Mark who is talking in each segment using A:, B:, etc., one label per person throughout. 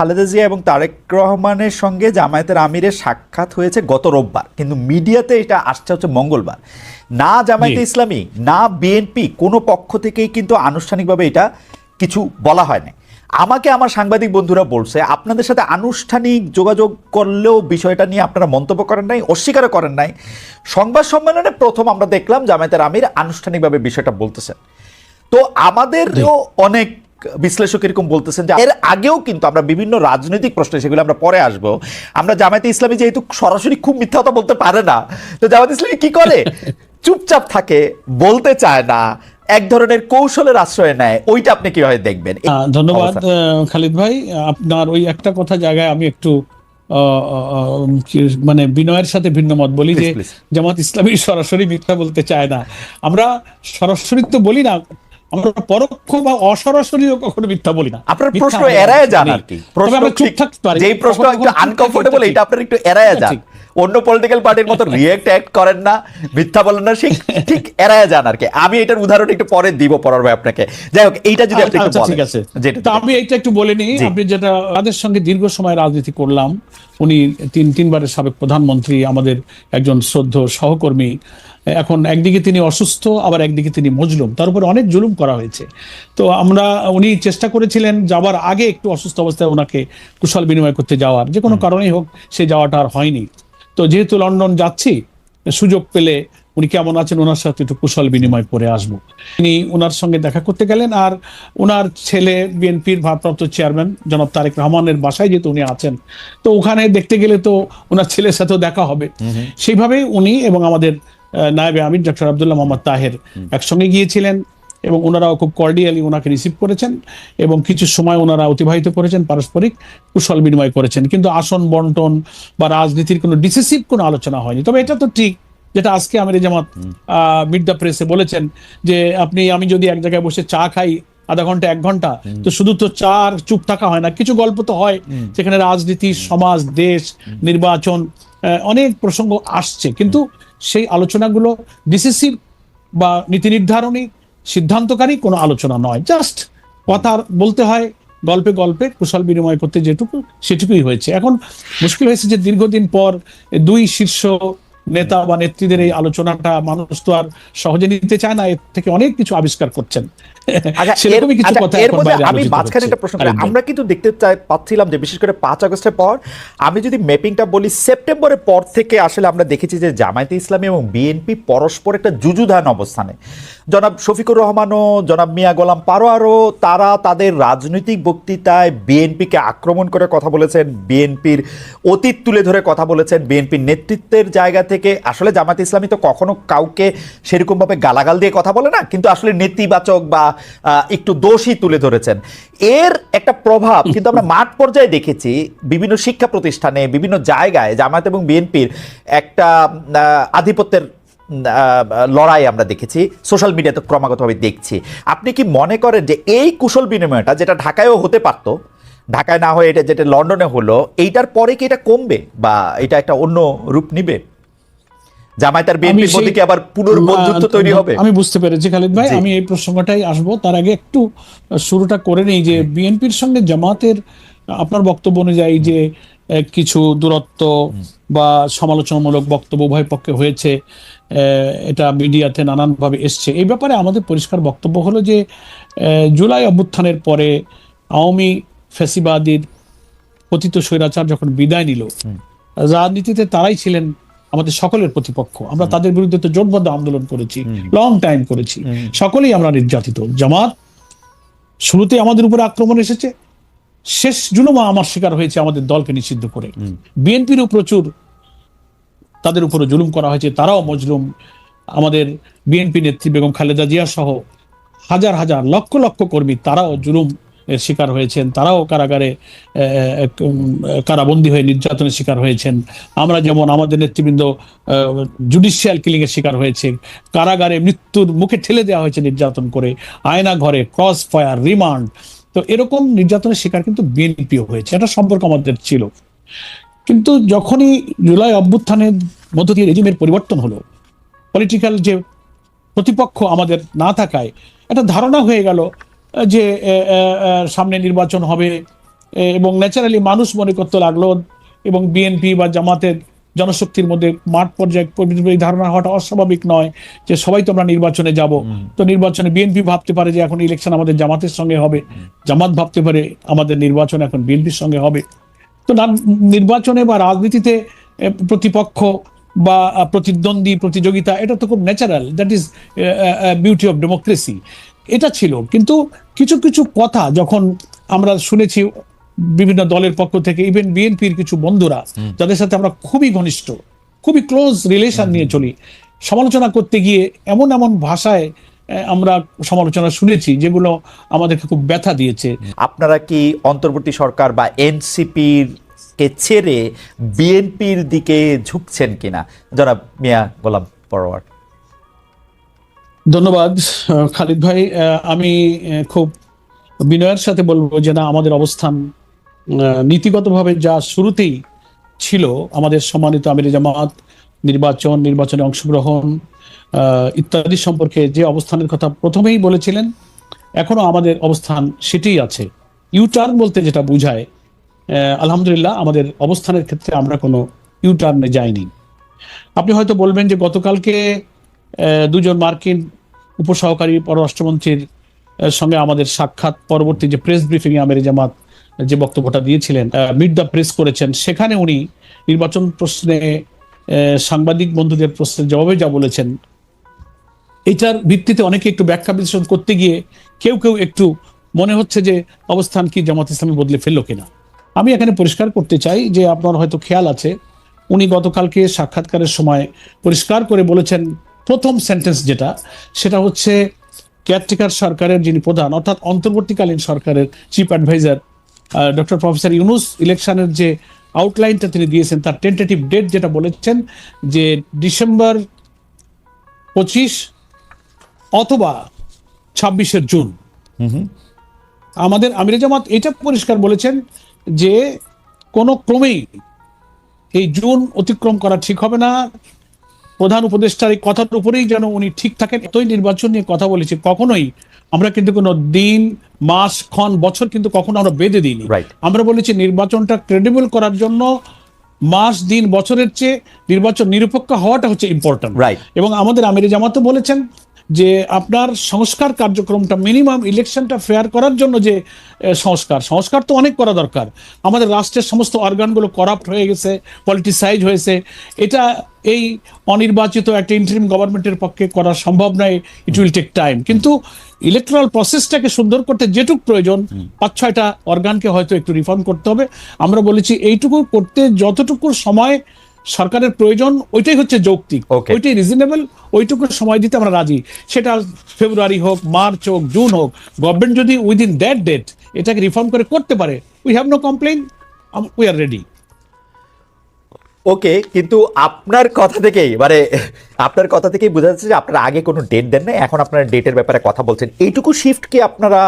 A: খালেদা জিয়া এবং তারেক রহমানের সঙ্গে জামায়াতের আমিরের সাক্ষাৎ হয়েছে গত রোববার। কিন্তু মিডিয়াতে এটা আসছে হচ্ছে মঙ্গলবার। না জামায়াতে। ইসলামী না বিএনপি কোনো পক্ষ থেকেই কিন্তু আনুষ্ঠানিকভাবে এটা কিছু বলা হয় না আমাকে আমার সাংবাদিক বন্ধুরা বলছে আপনাদের সাথে আনুষ্ঠানিক যোগাযোগ করলেও বিষয়টা নিয়ে আপনারা মন্তব্য করেন নাই অস্বীকারও করেন নাই। সংবাদ সম্মেলনে প্রথম আমরা দেখলাম জামায়াতের আমির আনুষ্ঠানিকভাবে বিষয়টা বলতেছেন। তো আমাদেরও অনেক বিশ্লেষক এরকম বলতেছেন যে এর আগেও কিন্তু আমরা বিভিন্ন রাজনৈতিক প্রশ্নে সেগুলো আমরা পরে আসব। আমরা জামায়াতে ইসলামী যেহেতু সরাসরি খুব মিথ্যা কথা বলতে পারে না তো জামায়াতে ইসলামী কি করে? চুপচাপ থাকে বলতে চায় না এক ধরনের কৌশলের আশ্রয় নেয় ওইটা আপনি কীভাবে দেখবেন?
B: ধন্যবাদ খালিদ ভাই। আপনার ওই একটা কথা জায়গায় আমি একটু মানে বিনয়ের সাথে ভিন্ন মত বলি যে. জামাত ইসলামী সরাসরি মিথ্যা বলতে চায় না। আমরা সরাসরি তো বলি না আমরা পরোক্ষ বা অসরাসরিও কখনো মিথ্যা বলি না।
A: আপনার প্রশ্ন এড়ায় যান। আর কি প্রশ্ন ঠিক-
B: থাকতে পারি।
A: যেই প্রশ্ন একটু আনকমফোর্টেবল
B: এটা
A: আপনার একটু এড়ায় যান। অন্য পলিটিক্যাল পার্টির মতো রিয়েক্ট অ্যাক্ট করেন না মিথ্যা বলেন না ঠিক ঠিক এড়ায় যান আর কি। আমি এটার উদাহরণ একটু পরে দিব পরার ভাই আপনাকে। যাই হোক এইটা যদি আপনি একটু
B: আচ্ছা
A: বলেন।
B: ঠিক আছে।
A: যেটা
B: তো আমি এটা একটু বলে নিই। আপনি যেটা তাদের সঙ্গে দীর্ঘ সময় রাজনীতি করলাম উনি তিন তিনবারের সাবেক প্রধানমন্ত্রী আমাদের একজন শ্রদ্ধ সহকর্মী। এখন একদিকে তিনি অসুস্থ আবার একদিকে তিনি মজলুম। তার উপরে অনেক জুলুম করা হয়েছে। তো আমরা উনি চেষ্টা করেছিলেন যাবার আগে একটু অসুস্থ অবস্থায় ওনাকে কুশল বিনিময় করতে যাওয়ার। যে কোনো কারণেই হোক সে যাওয়াটা আর হয়নি। তো যেহেতু লন্ডন যাচ্ছি সুযোগ পেলে উনি কেমন আছেন ওনার সাথে একটু কুশল বিনিময় করে আসব। তিনি ওনার সঙ্গে দেখা করতে গেলেন আর ওনার ছেলে বিএনপির ভারপ্রাপ্ত চেয়ারম্যান জনাব তারেক রহমানের বাসায় যেহেতু উনি আছেন তো ওখানে দেখতে গেলে তো ওনার ছেলের সাথেও দেখা হবে। সেইভাবেই উনি এবং আমাদের নায়েবে আমির ডক্টর আবদুল্লাহ মোহাম্মদ তাহের একসঙ্গে গিয়েছিলেন এবং ওনারাও খুব কর্ডিয়ালি ওনাকে রিসিভ করেছেন এবং কিছু সময় ওনারা অতিবাহিত করেছেন পারস্পরিক কুশল বিনিময় করেছেন। কিন্তু আসন বন্টন বা রাজনীতির কোনো ডিসিসিভ কোনো আলোচনা হয়নি। তবে এটা তো ঠিক যেটা আজকে আমির জামাত মিড দ্য প্রেসে বলেছেন যে আপনি আমি যদি এক জায়গায় বসে চা খাই আধা ঘণ্টা এক ঘণ্টা তো শুধু তো চার চুপ থাকা হয় না কিছু গল্প তো হয়। সেখানে রাজনীতি সমাজ দেশ নির্বাচন অনেক প্রসঙ্গ আসছে। কিন্তু সেই আলোচনাগুলো ডিসিসিভ বা নীতি নির্ধারণী সিদ্ধান্তকারী কোনো আলোচনা নয়। জাস্ট কথা বলতে হয় গল্পে গল্পে, কুশল বিনিময় করতে যেটুকু, সেটুকুই হয়েছে। এখন মুশকিল হয়েছে যে দীর্ঘদিন পর দুই শীর্ষ নেতা বা নেত্রীদের এই আলোচনাটা মানুষ তো আর সহজে নিতে চায় না এর থেকে অনেক কিছু আবিষ্কার করছেন।
A: আচ্ছা
B: সেরকমই কিছু
A: আচ্ছা,
B: কথা
A: আমি মাঝখানে একটা প্রশ্ন করি। আমরা কিন্তু দেখতে চাই পাচ্ছিলাম যে বিশেষ করে পাঁচ আগস্টের পর আমি যদি ম্যাপিংটা বলি সেপ্টেম্বরের পর থেকে আসলে আমরা দেখেছি যে জামায়াতে ইসলামী এবং বিএনপি পরস্পর একটা যুযুধান অবস্থানে। জনাব শফিকুর রহমানও, জনাব মিয়া গোলাম পারোয়ারও, তারা তাদের রাজনৈতিক বক্তৃতায় বিএনপিকে আক্রমণ করে কথা বলেছেন, বিএনপির অতীত তুলে ধরে কথা বলেছেন, বিএনপির নেতৃত্বের জায়গা থেকে। আসলে জামায়াতে ইসলামী তো কখনো কাউকে সেরকমভাবে গালাগাল দিয়ে কথা বলে না, কিন্তু আসলে নেতিবাচক বা একটু দোষই তুলে ধরেছেন। এর একটা প্রভাব কিন্তু আমরা মাঠ পর্যায়ে দেখেছি, বিভিন্ন শিক্ষা প্রতিষ্ঠানে, বিভিন্ন জায়গায় জামায়াত এবং বিএনপির একটা আধিপত্যের লড়াই আমরা দেখেছি। সোশ্যাল মিডিয়াতে ক্রমাগতভাবে দেখছি। আপনি কি মনে করেন যে এই কুশল বিনিময়টা যেটা ঢাকায়ও হতে পারতো ঢাকায় না হয়ে এটা যেটা লন্ডনে হলো এইটার পরে কি এটা কমবে বা এটা একটা অন্য রূপ নিবে? জামায়াত আর
B: আমি
A: বিএনপির মধ্যে কি আবার পুনর্বন্ধুত্ব তৈরি হবে?
B: আমি বুঝতে পেরেছি খালিদ ভাই। আমি এই প্রসঙ্গটাই আসব। তার আগে একটু শুরুটা করে নেই যে বিএনপির সঙ্গে জামাতের আপনার বক্তব্য অনুযায়ী যে কিছু দূরত্ব বা সমালোচনামূলক বক্তব্য উভয় পক্ষে হয়েছে এটা মিডিয়াতে নানানভাবে এসছে। এই ব্যাপারে আমাদের পরিষ্কার বক্তব্য হলো যে জুলাই অভ্যুত্থানের পরে আওয়ামী ফ্যাসিবাদীর পতিত স্বৈরাচার যখন বিদায় নিল রাজনীতিতে তারাই ছিলেন আমাদের সকলের প্রতিপক্ষ। আমরা তাদের বিরুদ্ধে তো জোটবদ্ধ আন্দোলন করেছি লং টাইম করেছি। সকলেই আমরা নির্যাতিত। জামাত শুরুতে আমাদের উপরে আক্রমণ এসেছে শেষ জুলুমা আমার শিকার হয়েছে আমাদের দলকে নিষিদ্ধ করে। বিএনপিরও প্রচুর তাদের উপরে জুলুম করা হয়েছে তারাও মজলুম। আমাদের বিএনপি নেত্রী বেগম খালেদা জিয়া সহ হাজার হাজার লক্ষ লক্ষ কর্মী তারাও জুলুম শিকার হয়েছেন তারাও কারাগারে কারাবন্দী হয়ে নির্যাতনের শিকার হয়েছেন। আমরা যেমন আমাদের নেতৃবৃন্দ জুডিশিয়াল কিলিং এর শিকার হয়েছে কারাগারে মৃত্যুর মুখে ঠেলে দেওয়া হয়েছে নির্যাতন করে আয়না ঘরে ক্রস ফায়ার রিমান্ড তো এরকম নির্যাতনের শিকার কিন্তু বিএনপিও হয়েছে। এটা সম্পর্ক আমাদের ছিল। কিন্তু যখনই জুলাই অভ্যুত্থানের মধ্য দিয়ে রেজিমের পরিবর্তন হলো পলিটিক্যাল যে প্রতিপক্ষ আমাদের না থাকায়, একটা ধারণা হয়ে গেল যে সামনে নির্বাচন হবে এবং ন্যাচারালি মানুষ মনে করতে লাগল এবং বিএনপি বা জামাতের জনশক্তির মধ্যে মাঠ পর্যায়ে এই ধারণা হওয়াটা অস্বাভাবিক নয় যে সবাই তো আমরা নির্বাচনে যাব। তো নির্বাচনে বিএনপি ভাবতে পারে যে এখন ইলেকশন আমাদের জামাতের সঙ্গে হবে। জামাত ভাবতে পারে আমাদের নির্বাচন এখন বিএনপির সঙ্গে হবে। তো না- নির্বাচনে বা রাজনীতিতে প্রতিপক্ষ বা প্রতিদ্বন্দ্বী প্রতিযোগিতা এটা তো খুব natural that is beauty of democracy এটা ছিল কিন্তু কিছু কিছু কথা যখন আমরা শুনেছি বিভিন্ন দলের পক্ষ থেকে ইভেন বিএনপির কিছু বন্ধুরা যাদের সাথে আমরা খুবই ঘনিষ্ঠ খুবই ক্লোজ রিলেশন নিয়ে চলি। সমালোচনা করতে গিয়ে এমন এমন ভাষায় আমরা সমালোচনা শুনেছি যেগুলো আমাদেরকে খুব ব্যথা দিয়েছে।
A: আপনারা কি অন্তর্বর্তী সরকার বা এনসিপির কে ছেড়ে বিএনপির দিকে ঝুঁকছেন কিনা? যারা মিয়া গোলাম পরোয়ার।
B: ধন্যবাদ খালিদ ভাই। আমি খুব বিনয়ের সাথে বলব যে না আমাদের অবস্থান নীতিগতভাবে যা শুরুতেই ছিল আমাদের সম্মানিত আমির জামাত, নির্বাচন, নির্বাচনে অংশগ্রহণ ইত্যাদি সম্পর্কে যে অবস্থানের কথা প্রথমেই বলেছিলেন, এখনও আমাদের অবস্থান সেটাই আছে। ইউটার্ন বলতে যেটা বোঝায় আলহামদুলিল্লাহ আমাদের অবস্থানের ক্ষেত্রে আমরা কোনো ইউটার্নে যাইনি। আপনি হয়তো বলবেন যে গতকালকে দুজন মার্কিন উপসহকারী পররাষ্ট্রমন্ত্রীর সঙ্গে আমাদের সাক্ষাৎ পরবর্তী যে প্রেস ব্রিফিং এ আমের জামাত যে বক্তব্যটা দিয়েছিলেন মিট দ্য প্রেস করেছেন, সেখানে উনি নির্বাচন প্রশ্নে সাংবাদিক বন্ধুদের প্রশ্নের জবাবে যা বলেছেন, এটার ভিত্তিতে অনেকে একটু ব্যাখ্যা বিশ্লেষণ করতে গিয়ে কেউ কেউ একটু মনে হচ্ছে যে অবস্থান কি জামাত ইসলামী বদলে ফেলল কিনা। আমি এখানে পরিষ্কার করতে চাই যে আপনার হয়তো খেয়াল আছে, উনি গতকালকে সাক্ষাৎকারের সময় পরিষ্কার করে বলেছেন, প্রথম সেন্টেন্স যেটা, সেটা হচ্ছে কেয়ারটেকার সরকারের যিনি প্রধান, অর্থাৎ অন্তর্বর্তীকালীন সরকারের chief adviser doctor professor Yunus ইলেকশনের যে আউটলাইনটা তিনি দিয়েছেন তার টেন্টেটিভ ডেট যেটা বলেছেন যে ডিসেম্বর পঁচিশ অথবা ছাব্বিশের জুন আমাদের আমির জামাত এটা পরিষ্কার বলেছেন যে কোনো ক্রমেই এই জুন অতিক্রম করা ঠিক হবে না। প্রধান উপদেষ্টার এই কথার উপরেই যেন উনি ঠিক থাকেন। এতই নির্বাচন নিয়ে কথা বলেছে কখনোই আমরা কিন্তু কোনো দিন মাস ক্ষণ বছর কিন্তু কখনো আমরা বেঁধে দিইনি. আমরা বলেছি নির্বাচনটা ক্রেডিবল করার জন্য মাস দিন বছরের চেয়ে নির্বাচন নিরপেক্ষ হওয়াটা হচ্ছে ইম্পর্টেন্ট. এবং আমাদের আমির জামাতও বলেছেন যে আপনার সংস্কার কার্যক্রমটা মিনিমাম ইলেকশনটা ফেয়ার করার জন্য যে সংস্কার। সংস্কার তো অনেক করা দরকার। আমাদের রাষ্ট্রের সমস্ত অর্গানগুলো করাপ্ট হয়ে গেছে পলিটিসাইজ হয়েছে। এটা এই অনির্বাচিত একটা ইন্টারিম গভর্নমেন্টের পক্ষে করা সম্ভব নয় ইট উইল টেক টাইম কিন্তু ইলেকট্রাল প্রসেসটাকে সুন্দর করতে যেটুক প্রয়োজন পাঁচ ছয়টা অর্গানকে হয়তো একটু রিফর্ম করতে হবে। আমরা বলেছি এইটুকু করতে যতটুকু সময় সরকারের প্রয়োজন ওইটাই হচ্ছে যৌক্তিক. ওইটাই রিজনেবল ওইটুকু সময় দিতে আমরা রাজি। সেটা ফেব্রুয়ারি হোক মার্চ হোক জুন হোক গভর্নমেন্ট যদি উইদিন দ্যাট ডেট এটাকে রিফর্ম করে করতে পারে we have no complain we are ready
A: okay কিন্তু আপনার কথা থেকেই মানে আপনার কথা থেকেই বোঝা যাচ্ছে যে আপনারা আগে কোনো ডেট দেন না এখন আপনারা ডেটের ব্যাপারে কথা বলছেন। এইটুকু শিফট কি আপনারা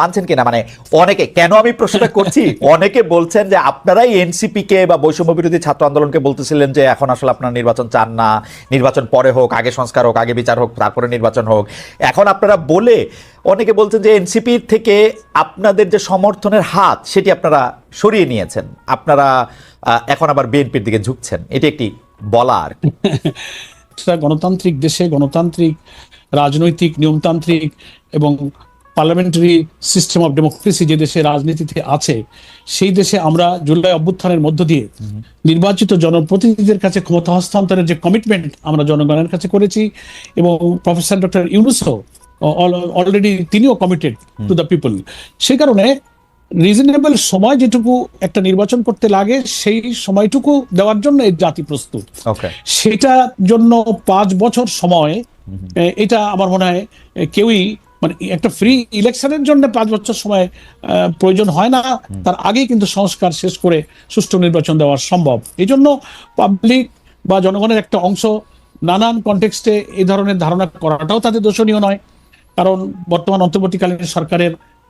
A: মানছেন কিনা? মানে অনেকে কেন আমি প্রশ্নটা করছি? অনেকে বলছেন যে আপনারাই এনসিপি কে বা বৈষম্য বিরোধী ছাত্র আন্দোলনকে বলতেছিলেন যে এখন আসলে আপনারা নির্বাচন চান না নির্বাচন পরে হোক আগে সংস্কার হোক আগে বিচার হোক তারপরে নির্বাচন হোক। এখন আপনারা বলে অনেকে বলছেন যে এনসিপির থেকে আপনাদের যে সমর্থনের হাত সেটি আপনারা সরিয়ে নিয়েছেন। আপনারা এখন আবার বিএনপির দিকে ঝুঁকছেন। এটি একটি বলা আর কি।
B: একটা গণতান্ত্রিক দেশে গণতান্ত্রিক, রাজনৈতিক, নিয়মতান্ত্রিক এবং পার্লামেন্টারি সিস্টেম অফ ডেমোক্রেসি যে দেশে রাজনীতিতে আছে, সেই দেশে আমরা জুলাই অভ্যুত্থানের মধ্য দিয়ে নির্বাচিত জনপ্রতিনিধিদের কাছে ক্ষমতা হস্তান্তরের যে কমিটমেন্ট আমরা জনগণের কাছে করেছি এবং প্রফেসর ডক্টর ইউনুসও অলরেডি তিনিও কমিটেড টু দ্য পিপল সেই কারণে রিজনেবল সময় যেটুকু একটা নির্বাচন করতে লাগে সেই সময়টুকু দেওয়ার জন্য এই জাতি প্রস্তুত। সেটার জন্য পাঁচ বছর সময় এটা আমার মনে হয় কেউই মানে একটা ফ্রি ইলেকশনের জন্য পাঁচ বছর সময় প্রয়োজন হয় না। তার আগেই কিন্তু সংস্কার শেষ করে সুষ্ঠু নির্বাচন দেওয়া সম্ভব। এই জন্য পাবলিক বা জনগণের একটা অংশ নানান কনটেক্সটে এই ধরনের ধারণা করাটাও তাদের দোষণীয় নয়। কারণ বর্তমান অন্তর্বর্তীকালীন সরকারের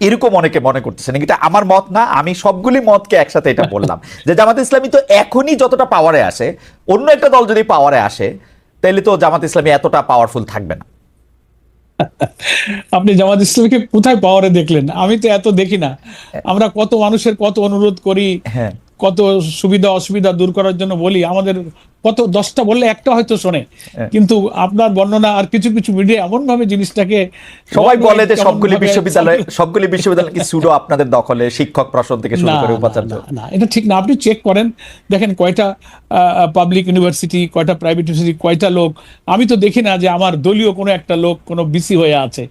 A: এরকম অনেকে মনে করতেছেন। এটা আমার মত না আমি সবগুলি মতকে একসাথে এটা বললাম। যে জামাত ইসলামী তো এখনই যতটা পাওয়ারে আসে অন্য একটা দল যদি পাওয়ারে আসে তাহলে তো জামাত ইসলামী এতটা পাওয়ারফুল থাকবে না।
B: আপনি জামাত ইসলামীকে কোথায় পাওয়ারে দেখলেন? আমি তো এত দেখি না। আমরা কত মানুষের কত অনুরোধ করি।
A: হ্যাঁ।
B: কত সুবিধা অসুবিধা দূর করার জন্য বলি আমাদের কত দশটা বললে একটা হয়তো শোনে।
A: হ্যাঁ।
B: কিন্তু আপনার বর্ণনা আর কিছু কিছু মিডিয়া এমন ভাবে জিনিসটাকে
A: সবাই বলে যে সবগুলি বিশ্ববিদ্যালয় সবগুলি বিশ্ববিদ্যালয় কি সুডো আপনাদের দখলে শিক্ষক প্রশ্ন থেকে শুরু করে উপাচার্য?
B: না, এটা ঠিক না। আপনি চেক করেন। দেখেন কয়টা পাবলিক ইউনিভার্সিটি কয়টা প্রাইভেট ইউনিভার্সিটি কয়টা লোক। আমি তো দেখি না যে আমার দলীয় কোনো একটা লোক কোনো বিসি হয়ে আছে।